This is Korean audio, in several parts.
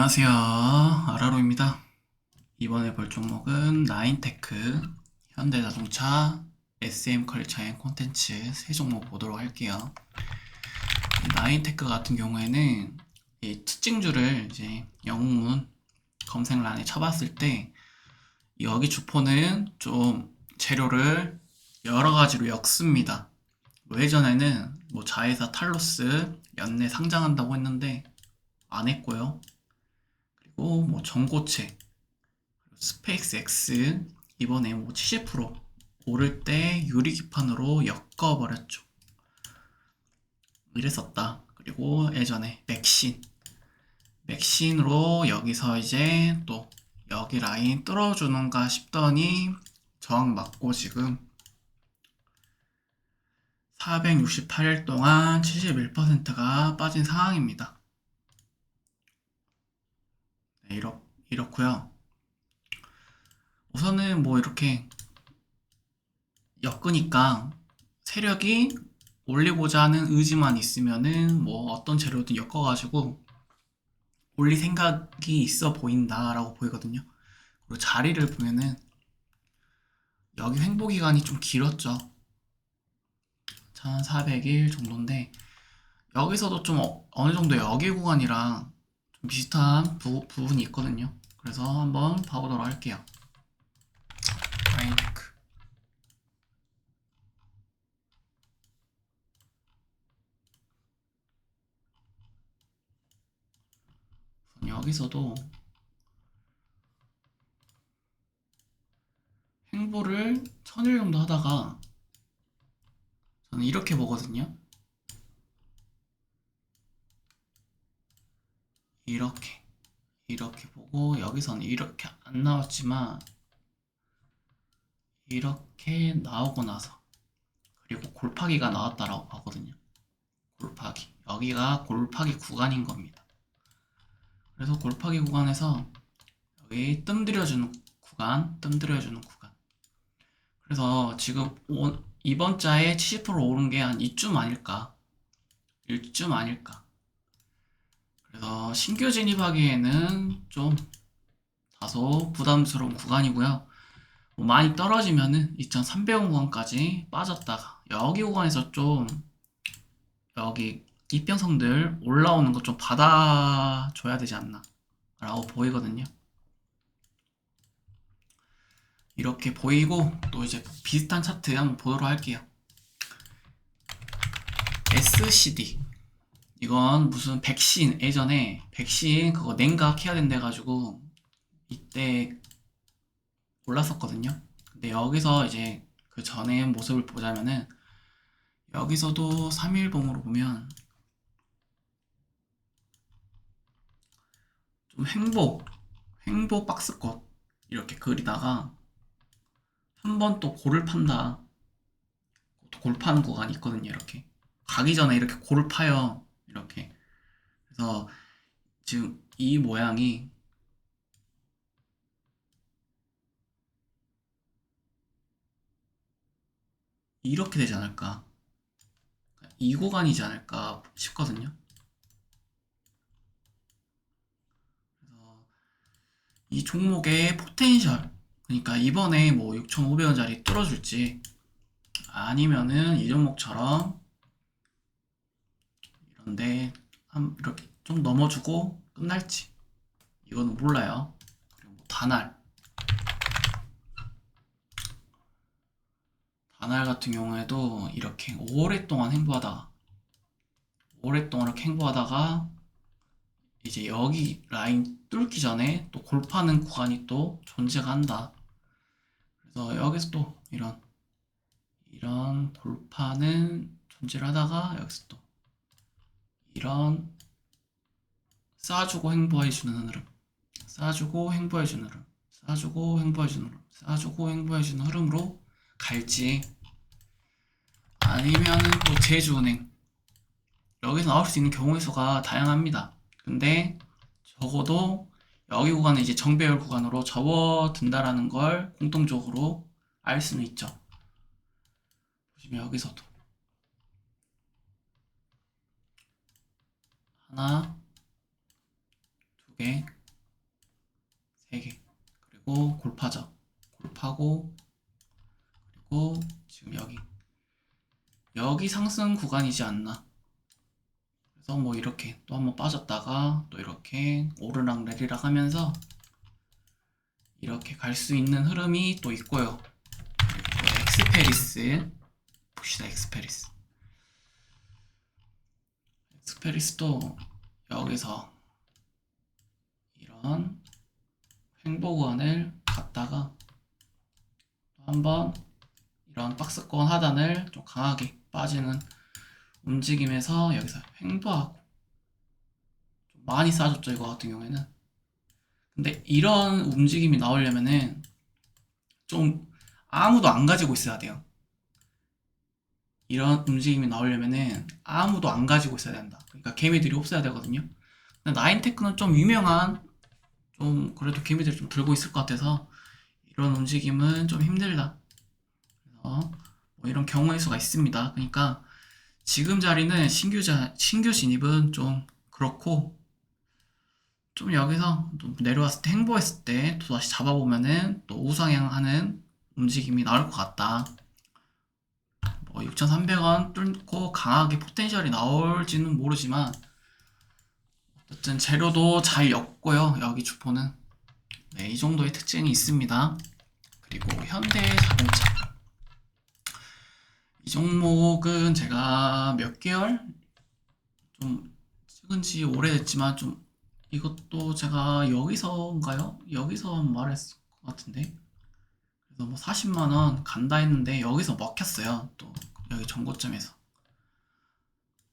안녕하세요. 아라로입니다. 이번에 볼 종목은 나인테크, 현대자동차, SM 컬처 앤 콘텐츠 세 종목 보도록 할게요. 이 나인테크 같은 경우에는 이 특징주를 이제 영문 검색란에 쳐봤을 때 여기 주포는 좀 재료를 여러 가지로 엮습니다. 뭐 예전에는 뭐 자회사 탈로스 연내 상장한다고 했는데 안 했고요. 그리고 뭐 전고체, 스페이스 X 이번에 뭐 70% 오를 때 유리기판으로 엮어버렸죠. 이랬었다. 그리고 예전에 맥신, 맥신으로 여기서 이제 또 여기 라인 뚫어주는가 싶더니 저항 맞고 지금 468일 동안 71%가 빠진 상황입니다. 네, 이렇, 이렇고요. 우선은 뭐 이렇게 엮으니까 세력이 올리고자 하는 의지만 있으면은 뭐 어떤 재료든 엮어가지고 올릴 생각이 있어 보인다라고 보이거든요. 그리고 자리를 보면은 여기 횡보 기간이 좀 길었죠. 1400일 정도인데 여기서도 좀 어, 어느 정도 여기 구간이랑 좀 비슷한 부, 부분이 있거든요. 그래서 한번 봐보도록 할게요. 아이테크. 우선 여기서도 횡보를 천일 정도 하다가 저는 이렇게 보거든요. 이렇게 이렇게 보고 여기서는 이렇게 안 나왔지만 이렇게 나오고 나서 그리고 골파기가 나왔다라고 하거든요. 골파기 여기가 골파기 구간인 겁니다. 그래서 골파기 구간에서 여기 뜸들여주는 구간, 뜸들여주는 구간. 그래서 지금 오, 이번 자에 70% 오른 게한 이쯤 아닐까? 일쯤 아닐까? 그래서 신규 진입하기에는 좀 다소 부담스러운 구간이고요. 뭐 많이 떨어지면은 2,300원 구간까지 빠졌다가 여기 구간에서 좀 여기 이평성들 올라오는 거좀 받아줘야 되지 않나 라고 보이거든요. 이렇게 보이고 또 이제 비슷한 차트 한번 보도록 할게요. SCD 이건 무슨 백신 예전에 백신 그거 냉각 해야 된다 해가지고 이때 올랐었거든요. 근데 여기서 이제 그 전의 모습을 보자면은 여기서도 3일봉으로 보면 좀 행복 행복 박스컷 이렇게 그리다가 한 번 또 골을 판다. 또골 파는 구간이 있거든요. 이렇게 가기 전에 이렇게 골을 파요. 이렇게. 그래서 지금 이 모양이 이렇게 되지 않을까? 이 구간이지 않을까 싶거든요. 그래서 이 종목의 포텐셜 그러니까 이번에 뭐 6,500원짜리 뚫어줄지 아니면은 이 종목처럼 이런데 한 이렇게 좀 넘어주고 끝날지 이거는 몰라요. 그리고 뭐 단알 단알 같은 경우에도 이렇게 오랫동안 행보하다가 오랫동안 이렇게 행보하다가 이제 여기 라인 뚫기 전에 또 골파는 구간이 또 존재가 한다. 그래서 여기서 또 이런 이런 골파는 존재를 하다가 여기서 또 이런 쌓아주고 행보해주는 흐름 쌓아주고 행보해주는 흐름 쌓아주고 행보해주는 흐름 쌓아주고 행보해주는 흐름으로 갈지 아니면은 또 제주은행. 여기서 나올 수 있는 경우의 수가 다양합니다. 근데 적어도 여기 구간은 이제 정배열 구간으로 접어든다라는 걸 공통적으로 알 수는 있죠. 보시면 여기서도 하나, 두 요게 세 개. 그리고 골파죠. 골파고 그리고 지금 여기 여기 상승 구간이지 않나. 그래서 뭐 이렇게 또 한번 빠졌다가 또 이렇게 오르락 내리락 하면서 이렇게 갈 수 있는 흐름이 또 있고요. 그리고 엑스페리스 봅시다 엑스페리스 엑 스페리스도 여기서 이런 갔다가 또 한번 이런 박스권 하단을 좀 강하게 빠지는 움직임에서 여기서 횡보하고 좀 많이 싸졌죠 이거 같은 경우에는. 근데 이런 움직임이 나오려면은 좀 아무도 안 가지고 있어야 돼요 이런 움직임이 나오려면은 아무도 안 가지고 있어야 된다. 그러니까 개미들이 없어야 되거든요. 근데 나인테크는 좀 유명한 좀 그래도 개미들이 좀 들고 있을 것 같아서 이런 움직임은 좀 힘들다. 그래서 뭐 이런 경우의 수가 있습니다. 그러니까 지금 자리는 신규 자, 신규 진입은 좀 그렇고, 좀 여기서 또 내려왔을 때, 행보했을 때, 또 다시 잡아보면은 또 우상향하는 움직임이 나올 것 같다. 뭐, 6,300원 뚫고 강하게 포텐셜이 나올지는 모르지만, 어쨌든 재료도 잘 엮고요, 여기 주포는. 네, 이 정도의 특징이 있습니다. 그리고 현대 자동차. 이 종목은 제가 몇 개월 좀 찍은 지 오래됐지만 좀 이것도 제가 여기서인가요? 여기서 말했을 것 같은데 뭐 40만 원 간다 했는데 여기서 먹혔어요. 또 여기 정고점에서.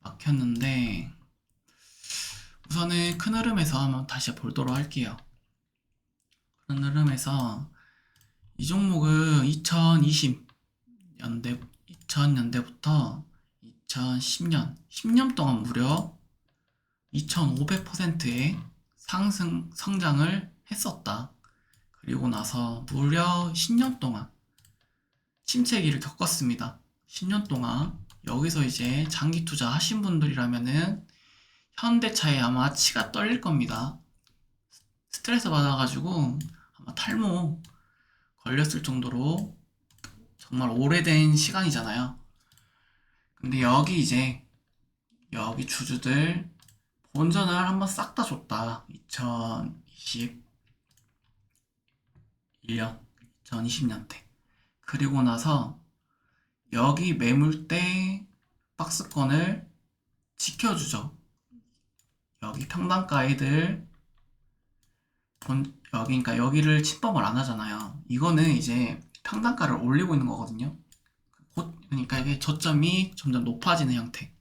막혔는데 우선은 큰 흐름에서 한번 다시 보도록 할게요. 큰 흐름에서 이 종목은 2020년대 2000년대부터 2010년, 10년 동안 무려 2500%의 상승, 성장을 했었다. 그리고 나서 무려 10년 동안 침체기를 겪었습니다. 10년 동안 여기서 이제 장기 투자 하신 분들이라면은 현대차에 아마 치가 떨릴 겁니다. 스트레스 받아가지고 아마 탈모 걸렸을 정도로 정말 오래된 시간이잖아요. 근데 여기 이제 여기 주주들 본전을 한번 싹 다 줬다. 2021년, 2020년 때. 그리고 나서 여기 매물대 박스권을 지켜주죠. 여기 평단가이들 본 여기 그러니까 여기를 침범을 안 하잖아요. 이거는 이제 평단가를 올리고 있는 거거든요. 곧, 그러니까 이게 저점이 점점 높아지는 형태.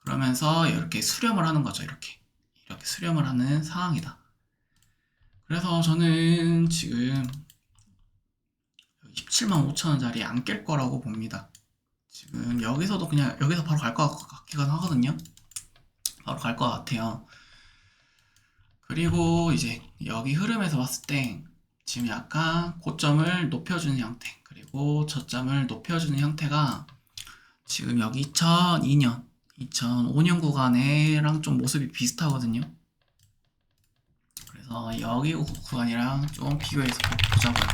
그러면서 이렇게 수렴을 하는 거죠. 이렇게. 이렇게 수렴을 하는 상황이다. 그래서 저는 지금 17만 5천 원짜리 안 깰 거라고 봅니다. 지금 여기서도 그냥 여기서 바로 갈 것 같기는 하거든요. 바로 갈 것 같아요. 그리고 이제 여기 흐름에서 봤을 때 지금 약간 고점을 높여주는 형태 그리고 저점을 높여주는 형태가 지금 여기 2002년 2005년 구간에랑 좀 모습이 비슷하거든요 그래서 여기 구간이랑 좀 비교해서 보자고요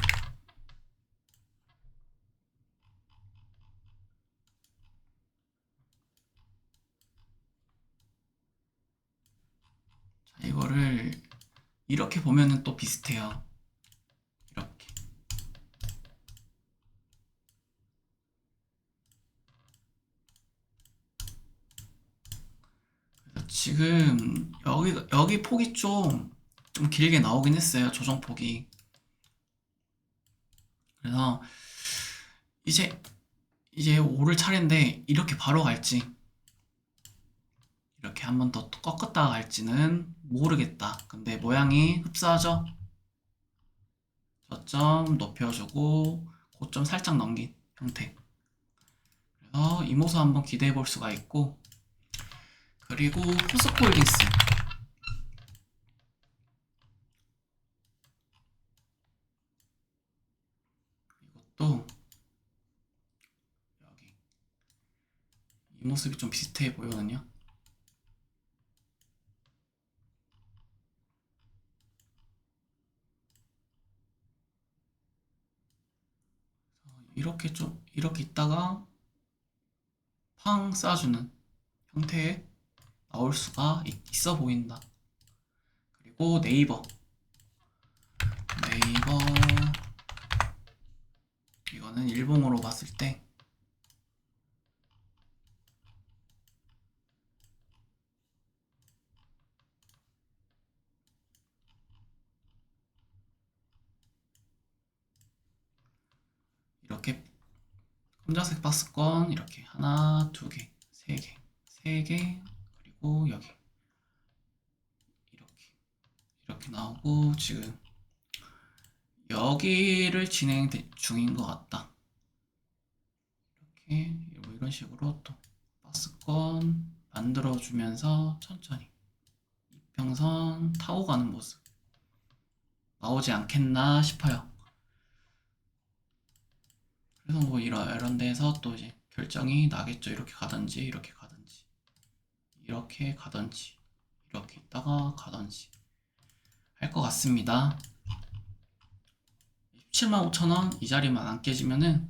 자 이거를 이렇게 보면은 또 비슷해요 이렇게. 그래서 지금 여기 여기 폭이 좀, 좀 길게 나오긴 했어요. 조정 폭이. 그래서 이제 이제 오를 차례인데 이렇게 바로 갈지 이렇게 한 번 더 꺾었다가 갈지는 모르겠다. 근데 모양이 흡사하죠? 저점 높여주고 고점 살짝 넘긴 형태 그래서 이 모습 한번 기대해 볼 수가 있고 그리고 포스코홀딩스 이 모습이 좀 비슷해 보이거든요. 이렇게 좀 이렇게 있다가 팡 쏴주는 형태에 나올 수가 있어 보인다. 그리고 네이버. 네이버. 이거는 일본어로 봤을 때 박스권 이렇게 하나, 두 개, 세 개, 세 개, 그리고 여기 이렇게 이렇게 나오고 지금 여기를 진행 중인 것 같다. 이렇게 뭐 이런 식으로 또 박스권 만들어 주면서 천천히 이평선 타고 가는 모습 나오지 않겠나 싶어요. 그래서 뭐 이런 이런 데서 또 이제 결정이 나겠죠. 이렇게 가든지 이렇게 가든지 이렇게 가든지 이렇게 있다가 가든지 할 것 같습니다. 17만 5천 원 이 자리만 안 깨지면은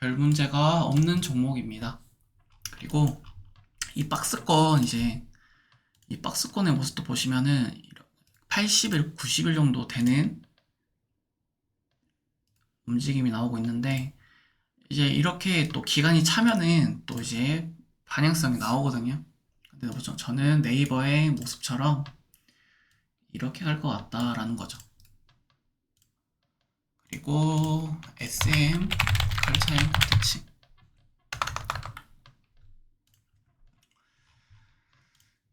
별 문제가 없는 종목입니다. 그리고 이 박스권 이제 이 박스권의 모습도 보시면은 80일, 90일 정도 되는 움직임이 나오고 있는데 이제 이렇게 또 기간이 차면은 또 이제 반영성이 나오거든요. 근데 보죠. 저는 네이버의 모습처럼 이렇게 갈 것 같다라는 거죠. 그리고 SM 칼차임 콘텐츠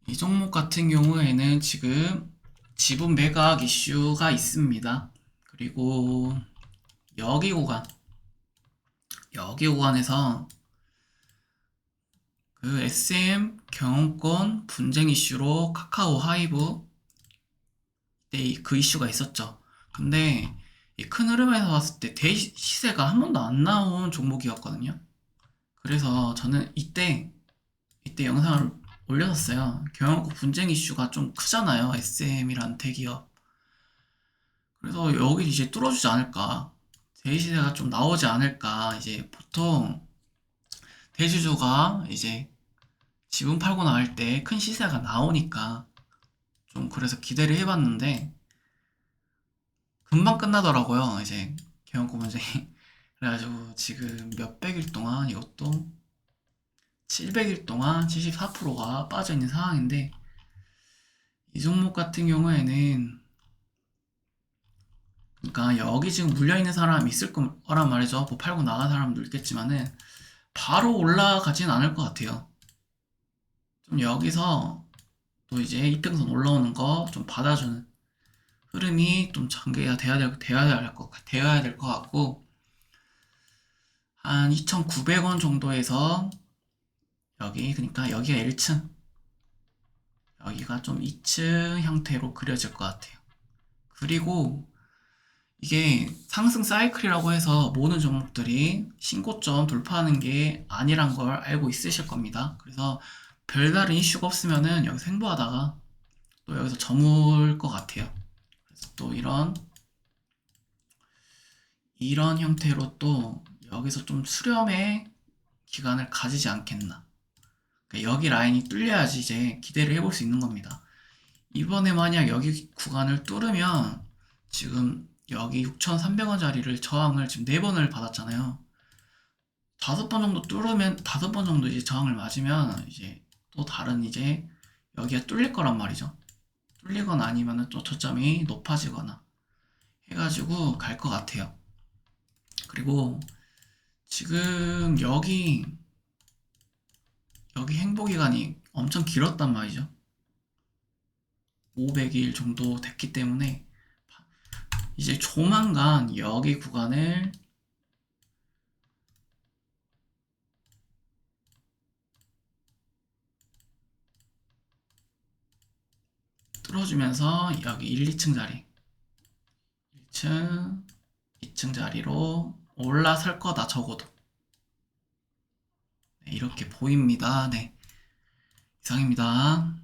이 종목 같은 경우에는 지금 지분 매각 이슈가 있습니다. 그리고 여기 구간 여기 구간에서 그 SM 경영권 분쟁 이슈로 카카오 하이브 때 그 이슈가 있었죠. 근데 이 큰 흐름에서 봤을 때 대시세가 한 번도 안 나온 종목이었거든요. 그래서 저는 이때 이때 영상을 올렸었어요. 경영권 분쟁 이슈가 좀 크잖아요. SM이란 대기업. 그래서 여기 이제 뚫어주지 않을까. 대시세가 좀 나오지 않을까. 이제 보통 대주주가 이제 지분 팔고 나갈 때 큰 시세가 나오니까 좀 그래서 기대를 해봤는데 금방 끝나더라고요. 이제 경영권 분쟁이. 그래가지고 지금 몇백일 동안 이것도 700일 동안 74%가 빠져 있는 상황인데 이 종목 같은 경우에는 그러니까 여기 지금 물려 있는 사람이 있을 거란 말이죠. 뭐 팔고 나간 사람도 있겠지만은 바로 올라가진 않을 것 같아요. 좀 여기서 또 이제 이평선 올라오는 거 좀 받아주는 흐름이 좀 전개가 돼야 될 돼야 될것 돼야 될 것 같고 한 2,900원 정도에서 여기 그러니까 여기가 1층 여기가 좀 2층 형태로 그려질 것 같아요. 그리고 이게 상승 사이클이라고 해서 모든 종목들이 신고점 돌파하는 게 아니란 걸 알고 있으실 겁니다. 그래서 별다른 이슈가 없으면은 여기서 행보하다가 또 여기서 저물 것 같아요. 그래서 또 이런 이런 형태로 또 여기서 좀 수렴의 기간을 가지지 않겠나. 그러니까 여기 라인이 뚫려야지 이제 기대를 해볼 수 있는 겁니다. 이번에 만약 여기 구간을 뚫으면 지금 여기 6,300원짜리를 저항을 지금 4번을 받았잖아요. 다섯 번 정도 뚫으면 다섯 번 정도 이제 저항을 맞으면 이제 또 다른 이제 여기가 뚫릴 거란 말이죠. 뚫리거나 아니면은 또 저점이 높아지거나 해가지고 갈 것 같아요. 그리고 지금 여기 여기 행보 기간이 엄청 길었단 말이죠. 500일 정도 됐기 때문에 이제 조만간 여기 구간을 뚫어주면서 여기 1, 2층 자리 1층, 2층 자리로 올라설 거다 적어도 네, 이렇게 보입니다. 네 이상입니다.